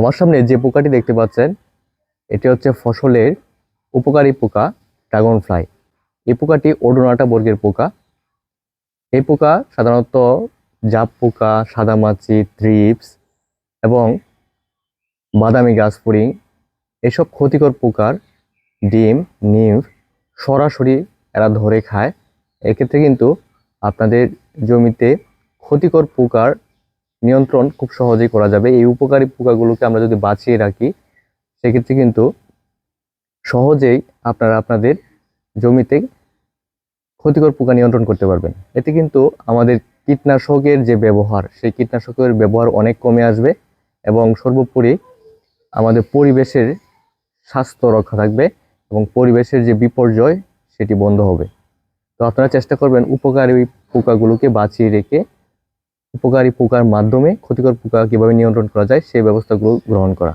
আমার সামনে যে পোকাটি দেখতে পাচ্ছেন, এটি হচ্ছে ফসলের উপকারী পোকা ড্রাগন ফ্লাই এই পোকাটি ওডোনাটা বর্গের পোকা। এই পোকা সাধারণত জাপ পোকা, সাদামাছি, থ্রিপস এবং বাদামি গাছ ফড়িং এসব ক্ষতিকর পোকার ডিম নিম্ফ সরাসরি এরা ধরে খায়। এক্ষেত্রে কিন্তু আপনাদের জমিতে ক্ষতিকর পোকার নিয়ন্ত্রণ খুব সহজেই করা যাবে। এই উপকারী পোকাগুলোকে আমরা যদি বাঁচিয়ে রাখি, সেক্ষেত্রে কিন্তু সহজেই আপনারা আপনাদের জমিতে ক্ষতিকর পোকা নিয়ন্ত্রণ করতে পারবেন। এতে কিন্তু আমাদের কীটনাশকের যে ব্যবহার, সেই কীটনাশকের ব্যবহার অনেক কমে আসবে এবং সর্বোপরি আমাদের পরিবেশের স্বাস্থ্য রক্ষা থাকবে এবং পরিবেশের যে বিপর্যয়, সেটি বন্ধ হবে। তো আপনারা চেষ্টা করবেন উপকারী পোকাগুলোকে বাঁচিয়ে রেখে উপকারী পোকার মাধ্যমে ক্ষতিকর পোকা কীভাবে নিয়ন্ত্রণ করা যায় সেই ব্যবস্থাগুলো গ্রহণ করা।